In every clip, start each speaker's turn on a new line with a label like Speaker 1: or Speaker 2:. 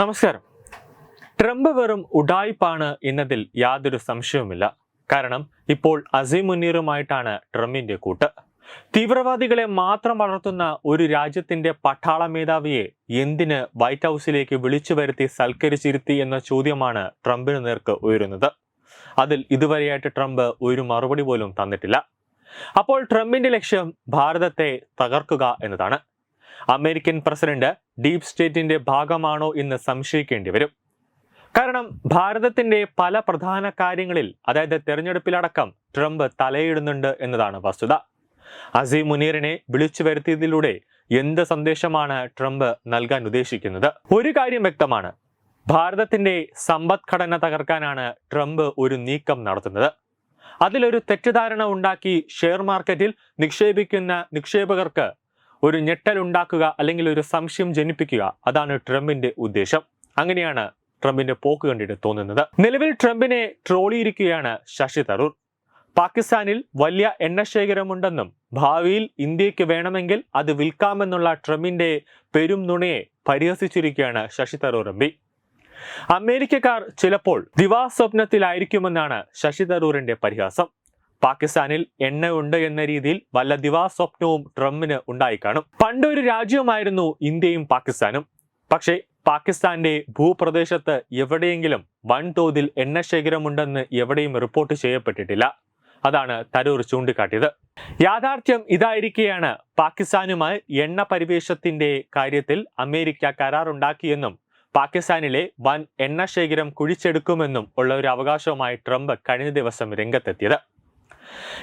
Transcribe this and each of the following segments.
Speaker 1: നമസ്കാരം. ട്രംപ് വെറും ഉഡായിപ്പാണ് എന്നതിൽ യാതൊരു സംശയവുമില്ല. കാരണം ഇപ്പോൾ അസീം മുനീറുമായിട്ടാണ് ട്രംപിന്റെ കൂട്ട്. തീവ്രവാദികളെ മാത്രം വളർത്തുന്ന ഒരു രാജ്യത്തിന്റെ പട്ടാള മേധാവിയെ എന്തിന് വൈറ്റ് ഹൗസിലേക്ക് വിളിച്ചു വരുത്തി സൽക്കരിച്ചിരുത്തി എന്ന ചോദ്യമാണ് ട്രംപിന് നേർക്ക് ഉയരുന്നത്. അതിൽ ഇതുവരെയായിട്ട് ട്രംപ് ഒരു മറുപടി പോലും തന്നിട്ടില്ല. അപ്പോൾ ട്രംപിന്റെ ലക്ഷ്യം ഭാരതത്തെ തകർക്കുക എന്നതാണ്. അമേരിക്കൻ പ്രസിഡന്റ് ഡീപ് സ്റ്റേറ്റിന്റെ ഭാഗമാണോ എന്ന് സംശയിക്കേണ്ടി വരും. കാരണം ഭാരതത്തിന്റെ പല പ്രധാന കാര്യങ്ങളിൽ അതായത് തെരഞ്ഞെടുപ്പിലടക്കം ട്രംപ് തലയിടുന്നുണ്ട് എന്നതാണ് വസ്തുത. അസീം മുനീറിനെ വിളിച്ചു വരുത്തിയതിലൂടെ എന്ത് സന്ദേശമാണ് ട്രംപ് നൽകാൻ ഉദ്ദേശിക്കുന്നത്? ഒരു കാര്യം വ്യക്തമാണ്. ഭാരതത്തിന്റെ സമ്പദ്ഘടന തകർക്കാനാണ് ട്രംപ് ഒരു നീക്കം നടത്തുന്നത്. അതിലൊരു തെറ്റിദ്ധാരണ ഉണ്ടാക്കി ഷെയർ മാർക്കറ്റിൽ നിക്ഷേപിക്കുന്ന നിക്ഷേപകർക്ക് ഒരു ഞെട്ടൽ ഉണ്ടാക്കുക അല്ലെങ്കിൽ ഒരു സംശയം ജനിപ്പിക്കുക അതാണ് ട്രംപിന്റെ ഉദ്ദേശം. അങ്ങനെയാണ് ട്രംപിന്റെ പോക്ക് കണ്ടിട്ട് തോന്നുന്നത്. നിലവിൽ ട്രംപിനെ ട്രോളിയിരിക്കുകയാണ് ശശി തരൂർ. പാകിസ്ഥാനിൽ വലിയ എണ്ണശേഖരമുണ്ടെന്നും ഭാവിയിൽ ഇന്ത്യയ്ക്ക് വേണമെങ്കിൽ അത് വിൽക്കാമെന്നുള്ള ട്രംപിന്റെ പെരും നുണയെ പരിഹസിച്ചിരിക്കുകയാണ് ശശി തരൂർ എം പി. അമേരിക്കക്കാർ ചിലപ്പോൾ ദിവാസ്വപ്നത്തിലായിരിക്കുമെന്നാണ് ശശി തരൂരിന്റെ പരിഹാസം. പാകിസ്ഥാനിൽ എണ്ണയുണ്ട് എന്ന രീതിയിൽ വല്ല ദിവാസ്വപ്നവും ട്രംപിന് ഉണ്ടായി കാണും പണ്ടൊരു രാജ്യമായിരുന്നു ഇന്ത്യയും പാകിസ്ഥാനും. പക്ഷേ പാകിസ്ഥാന്റെ ഭൂപ്രദേശത്ത് എവിടെയെങ്കിലും വൻതോതിൽ എണ്ണശേഖരമുണ്ടെന്ന് എവിടെയും റിപ്പോർട്ട് ചെയ്യപ്പെട്ടിട്ടില്ല. അതാണ് തരൂർ ചൂണ്ടിക്കാട്ടിയത്. യാഥാർത്ഥ്യം ഇതായിരിക്കെയാണ് പാകിസ്ഥാനുമായി എണ്ണ പരിവേഷത്തിന്റെ കാര്യത്തിൽ അമേരിക്ക കരാറുണ്ടാക്കിയെന്നും പാകിസ്ഥാനിലെ വൻ എണ്ണശേഖരം കുഴിച്ചെടുക്കുമെന്നും ഉള്ള ഒരു അവകാശവുമായി ട്രംപ് കഴിഞ്ഞ ദിവസം രംഗത്തെത്തിയത്.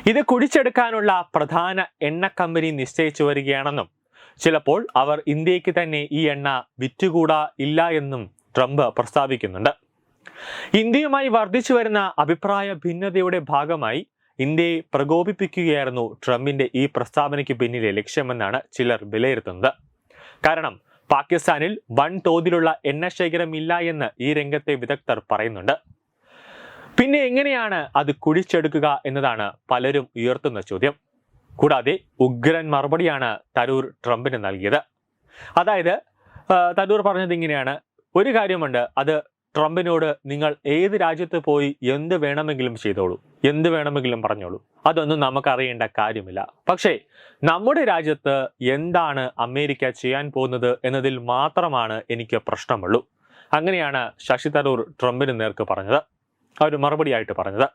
Speaker 1: ഇത് കുടിച്ചെടുക്കാനുള്ള പ്രധാന എണ്ണ കമ്പനി നിശ്ചയിച്ചു വരികയാണെന്നും ചിലപ്പോൾ അവർ ഇന്ത്യയ്ക്ക് തന്നെ ഈ എണ്ണ വിറ്റുകൂടാ ഇല്ല എന്നും ട്രംപ് പ്രസ്താവിക്കുന്നുണ്ട്. ഇന്ത്യയുമായി വർദ്ധിച്ചു വരുന്ന അഭിപ്രായ ഭിന്നതയുടെ ഭാഗമായി ഇന്ത്യയെ പ്രകോപിപ്പിക്കുകയായിരുന്നു ട്രംപിന്റെ ഈ പ്രസ്താവനയ്ക്ക് പിന്നിലെ ലക്ഷ്യമെന്നാണ് ചിലർ വിലയിരുത്തുന്നത്. കാരണം പാകിസ്ഥാനിൽ വൻ തോതിലുള്ള എണ്ണശേഖരം ഇല്ല എന്ന് ഈ രംഗത്തെ വിദഗ്ധർ പറയുന്നുണ്ട്. പിന്നെ എങ്ങനെയാണ് അത് കുഴിച്ചെടുക്കുക എന്നതാണ് പലരും ഉയർത്തുന്ന ചോദ്യം. കൂടാതെ ഉഗ്രൻ മറുപടിയാണ് തരൂർ ട്രംപിന് നൽകിയത്. അതായത് തരൂർ പറഞ്ഞത് ഇങ്ങനെയാണ്. ഒരു കാര്യമുണ്ട് അത് ട്രംപിനോട് നിങ്ങൾ ഏത് രാജ്യത്ത് പോയി എന്ത് വേണമെങ്കിലും ചെയ്തോളൂ എന്ത് വേണമെങ്കിലും പറഞ്ഞോളൂ. അതൊന്നും നമുക്കറിയേണ്ട കാര്യമില്ല. പക്ഷേ നമ്മുടെ രാജ്യത്ത് എന്താണ് അമേരിക്ക ചെയ്യാൻ പോകുന്നത് എന്നതിൽ മാത്രമാണ് എനിക്ക് പ്രശ്നമുള്ളൂ. അങ്ങനെയാണ് ശശി തരൂർ ട്രംപിന് നേർക്ക് പറഞ്ഞത്. മറുപടി മറുപടിയായിട്ട് പറഞ്ഞത്.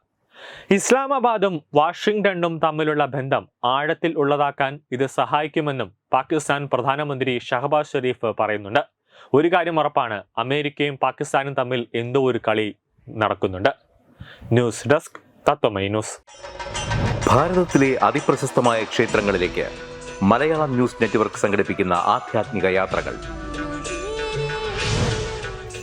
Speaker 1: ഇസ്ലാമാബാദും വാഷിംഗ്ടണും തമ്മിലുള്ള ബന്ധം ആഴത്തിൽ ഉള്ളതാക്കാൻ ഇത് സഹായിക്കുമെന്നും പാകിസ്ഥാൻ പ്രധാനമന്ത്രി ഷഹബാസ് ഷെരീഫ് പറയുന്നുണ്ട്. ഒരു കാര്യം ഉറപ്പാണ് അമേരിക്കയും പാകിസ്ഥാനും തമ്മിൽ എന്തോ ഒരു കളി നടക്കുന്നുണ്ട്. News desk Tatwamayi news.
Speaker 2: ഭാരതത്തിലെ അതിപ്രശസ്തമായ ക്ഷേത്രങ്ങളിലേക്ക് മലയാളം ന്യൂസ് നെറ്റ്വർക്ക് സംഘടിപ്പിക്കുന്ന ആധ്യാത്മിക യാത്രകൾ.